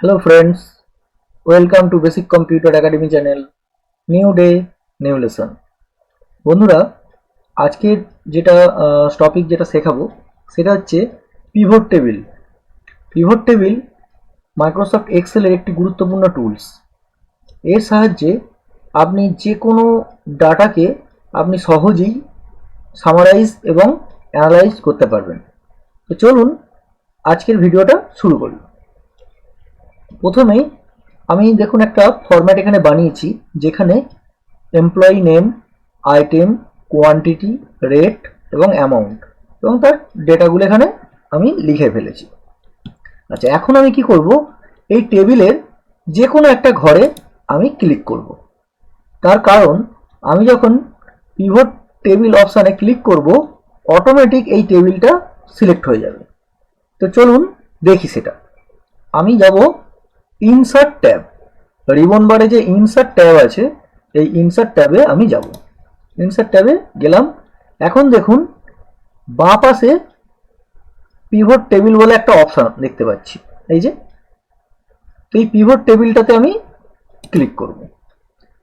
Hello friends, welcome to Basic Computer Academy channel. New day, new lesson. বন্ধুরা আজকের যেটা topic যেটা শেখাবো সেটা হচ্ছে pivot table pivot table Microsoft এক্সেলের একটি গুরুত্বপূর্ণ টুলস এর সাহায্যে আপনি যে কোনো ডাটাকে আপনি সহজেই সামারাইজ এবং অ্যানালাইজ করতে পারবেন তো চলুন আজকের ভিডিওটা শুরু করি প্রথমেই আমি দেখুন একটা ফরম্যাট এখানে বানিয়েছি, যেখানে employee name item quantity rate এবং অ্যামাউন্ট এবং তার ডেটাগুলো এখানে আমি লিখে ফেলেছি। আচ্ছা এখন আমি কি করব? এই টেবিলের যে কোনো একটা ঘরে আমি ক্লিক করব। তার কারণ, আমি যখন পিভট টেবিল অপশানে ক্লিক করব অটোমেটিক এই টেবিলটা সিলেক্ট হয়ে যাবে। তো চলুন দেখি সেটা। আমি যাব ইনসার্ট ট্যাব রিবন বারে যে ইনসার্ট ট্যাব আছে, এই ইনসার্ট ট্যাবে আমি যাব। ইনসার্ট ট্যাবে গেলাম। এখন দেখুন, বাঁ পাশে পিভট টেবিল বলে একটা অপশন দেখতে পাচ্ছি। এই যে, তো এই পিভট টেবিলটাতে আমি ক্লিক করব।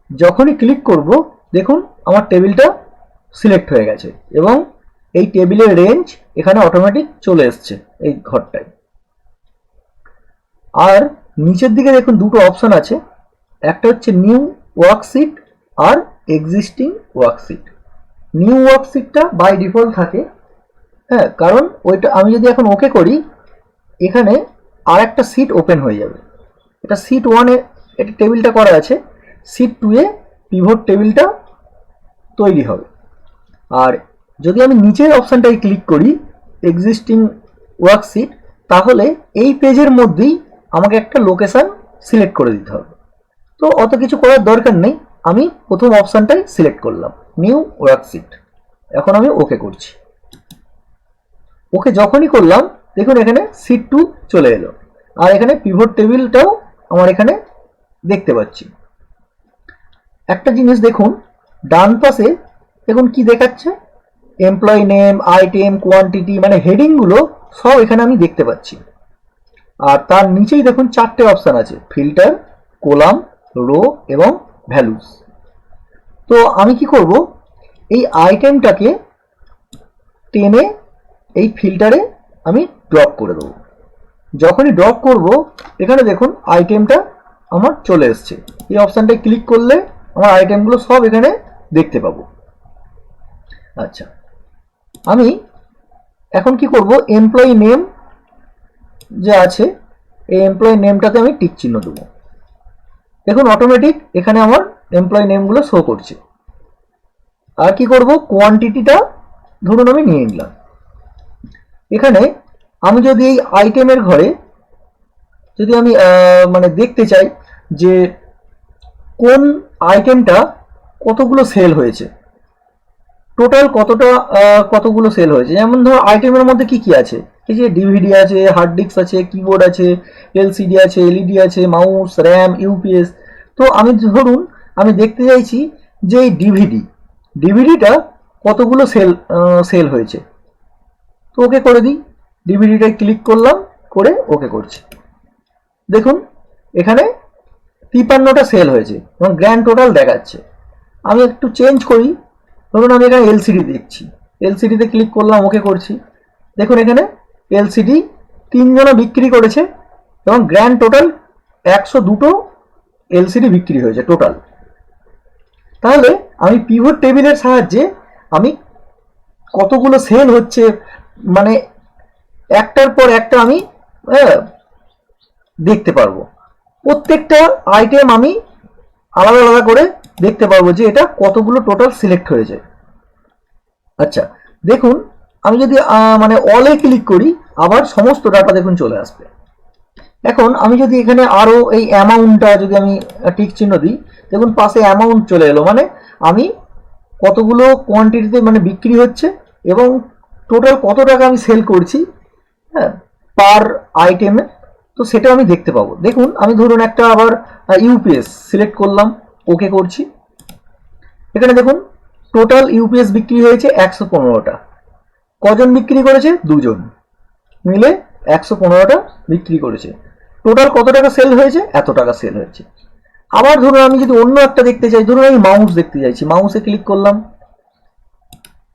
যখনই ক্লিক করব, দেখুন, আমার টেবিলটা সিলেক্ট হয়ে গেছে এবং এই টেবিলের রেঞ্জ এখানে অটোমেটিক চলে এসছে এই ঘরটায়। আর নিচের দিকে দেখুন দুটো অপশন আছে। একটা হচ্ছে নিউ ওয়ার্কশিট আর এক্সিস্টিং ওয়ার্কশিট নিউ ওয়ার্কশিটটা বাই ডিফল্ট থাকে হ্যাঁ কারণ ওইটা আমি যদি এখন ওকে করি, এখানে আর একটা সিট ওপেন হয়ে যাবে। এটা সিট ওয়ানে এটা টেবিলটা করা আছে সিট টুয়ে পিভট টেবিলটা তৈরি হবে। আর যদি আমি নিচের অপশানটায় ক্লিক করি এক্সিস্টিং ওয়ার্কশিট তাহলে এই পেজের মধ্যেই আমাকে একটা লোকেশান সিলেক্ট করে দিতে হবে। তো অত কিছু করার দরকার নেই। আমি প্রথম অপশানটাই সিলেক্ট করলাম। নিউ ওয়ার্কশিট এখন আমি ওকে করছি। ওকে যখনই করলাম, দেখুন এখানে সিট টু চলে এলো। আর এখানে পিভট টেবিলটাও আমার এখানে দেখতে পাচ্ছি। একটা জিনিস দেখুন, ডান পাশে দেখুন কি দেখাচ্ছে? এমপ্লয়ি নেম আইটেম কোয়ান্টিটি মানে হেডিংগুলো সব এখানে আমি দেখতে পাচ্ছি। আর তার নিচেই দেখুন চারটে অপশান আছে। ফিল্টার কোলাম রো এবং ভ্যালুস তো আমি কি করব? এই আইটেমটাকে টেনে এই ফিল্টারে আমি ড্রপ করে দেবো। যখনই ড্রপ করব, এখানে দেখুন আইটেমটা আমার চলে এসছে। এই অপশানটায় ক্লিক করলে আমার আইটেমগুলো সব এখানে দেখতে পাবো। আচ্ছা। আমি এখন কি করব? এমপ্লয়ি নেম যে আছে, এই এমপ্লয়ি নেমটাতে আমি টিক চিহ্ন দেবো। দেখুন অটোমেটিক এখানে আমার এমপ্লয়ি নেমগুলো শো করছে। আর কি করব? কোয়ান্টিটিটা ধরুন আমি নিয়ে নিলাম। এখানে আমি যদি এই আইটেমের ঘরে যদি আমি মানে দেখতে চাই যে কোন আইটেমটা কতগুলো সেল হয়েছে টোটাল কতটা কতগুলো সেল হয়েছে? যেমন ধরো আইটেমের মধ্যে কি কি আছে? এই যে ডিভিডি আছে হার্ড ডিস্ক আছে কিবোর্ড আছে এলসিডি আছে এলইডি আছে মাউস র্যাম ইউপিএস তো আমি ধরুন, আমি দেখতে চাইছি যে এই ডিভিডি ডিভিডিটা কতগুলো সেল সেল হয়েছে? তো ওকে করে দিই। ডিভিডিটায় ক্লিক করলাম, করে ওকে করছি। দেখুন, এখানে তিপান্নটা সেল হয়েছে এবং গ্র্যান্ড টোটাল দেখাচ্ছে। আমি একটু চেঞ্জ করি। ধরুন আমি এখানে এলসিডি দেখছি। এলসিডিতে ক্লিক করলাম ওকে করছি। দেখুন এখানে এলসিডি তিনজনা বিক্রি করেছে এবং গ্র্যান্ড টোটাল একশো দুটো এলসিডি বিক্রি হয়েছে টোটাল তাহলে আমি পিভট টেবিলের সাহায্যে আমি কতগুলো সেল হচ্ছে মানে একটার পর একটা আমি দেখতে পারব। প্রত্যেকটা আইটেম আমি আলাদা আলাদা করে দেখতে পারব যে এটা কতগুলো টোটাল সিলেক্ট হয়েছে। আচ্ছা দেখুন, আমি যদি মানে অলে ক্লিক করি, আবার সমস্ত ডাটা দেখুন চলে আসবে। এখন আমি যদি এখানে আরও এই অ্যামাউন্টটা যদি আমি টিক চিহ্ন দিই, দেখুন পাশে অ্যামাউন্ট চলে এলো মানে আমি কতগুলো কোয়ান্টিটিতে মানে বিক্রি হচ্ছে এবং টোটাল কত টাকা আমি সেল করছি হ্যাঁ পার আইটেমে তো সেটা আমি দেখতে পাবো। দেখুন, আমি ধরুন একটা আবার ইউপিএস সিলেক্ট করলাম। ওকে করছি। এখানে দেখুন টোটাল ইউপিএস বিক্রি হয়েছে একশো পনেরোটা। কজন বিক্রি করেছে? দুজন। মিলে একশো পনেরোটা বিক্রি করেছে। টোটাল কত টাকা সেল হয়েছে? এত টাকা সেল হয়েছে। আবার ধরুন, আমি যদি অন্য একটা দেখতে চাই, ধরুন আমি মাউস দেখতে চাইছি। মাউসে ক্লিক করলাম।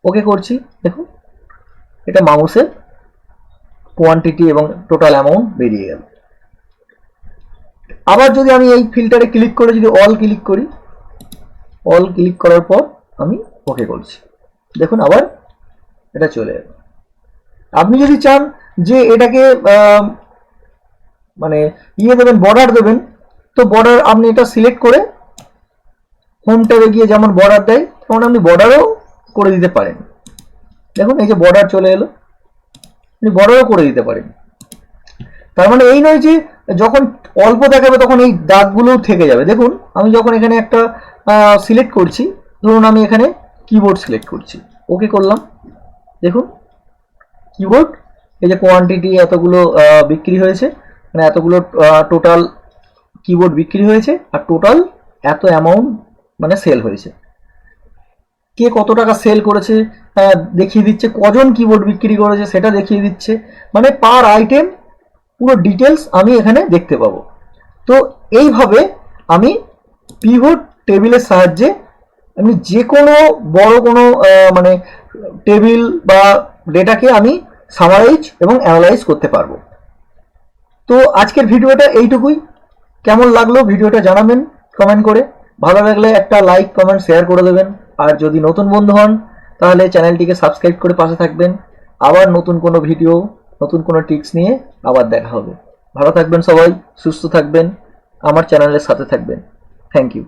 ওকে করছি। দেখুন, এটা মাউসের কোয়ান্টিটি এবং টোটাল অ্যামাউন্ট বেরিয়ে গেল। আবার যদি আমি এই ফিল্টারে ক্লিক করে যদি অল ক্লিক করি অল ক্লিক করার পর আমি ওকে করছি। দেখুন আবার এটা চলে এলো। আপনি যদি চান যে এটাকে মানে ইয়ে দেবেন বর্ডার দেবেন, তো বর্ডার আপনি এটা সিলেক্ট করে হোম ট্যাবে গিয়ে যেমন বর্ডার দেয়, তেমন আপনি বর্ডারও করে দিতে পারেন। দেখুন, এই যে বর্ডার চলে এলো। আপনি বর্ডারও করে দিতে পারেন। তার মানে এই নয় যে যখন অল্প দেখাবে তখন এই দাগগুলোও থেকে যাবে। দেখুন, আমি যখন এখানে একটা সিলেক্ট করছি, ধরুন আমি এখানে কিবোর্ড সিলেক্ট করছি। ওকে করলাম। দেখুন কিবোর্ড এই যে কোয়ান্টিটি এতগুলো বিক্রি হয়েছে মানে এতগুলো টোটাল কিবোর্ড বিক্রি হয়েছে, আর টোটাল এত অ্যামাউন্ট মানে সেল হয়েছে। কে কত টাকা সেল করেছে দেখিয়ে দিচ্ছে, কজন কিবোর্ড বিক্রি করেছে, সেটা দেখিয়ে দিচ্ছে। মানে পার আইটেম পুরো ডিটেলস আমি এখানে দেখতে পাবো। তো এইভাবে আমি পিভট টেবিলের সাহায্যে আমি যে কোনো বড় কোনো মানে টেবিল বা ডেটাকে আমি সামারাইজ এবং অ্যানালাইজ করতে পারব। তো আজকের ভিডিওটা এইটুকুই। কেমন লাগল ভিডিওটা জানাবেন কমেন্ট করে। ভালো লাগলে একটা লাইক কমেন্ট শেয়ার করে দেবেন। আর যদি নতুন বন্ধু হন, তাহলে চ্যানেলটিকে সাবস্ক্রাইব করে পাশে থাকবেন। আবার নতুন কোনো ভিডিও নতুন কোনো টিপস নিয়ে আবার দেখা হবে। ভালো থাকবেন সবাই, সুস্থ থাকবেন, আমার চ্যানেলের সাথে থাকবেন। Thank you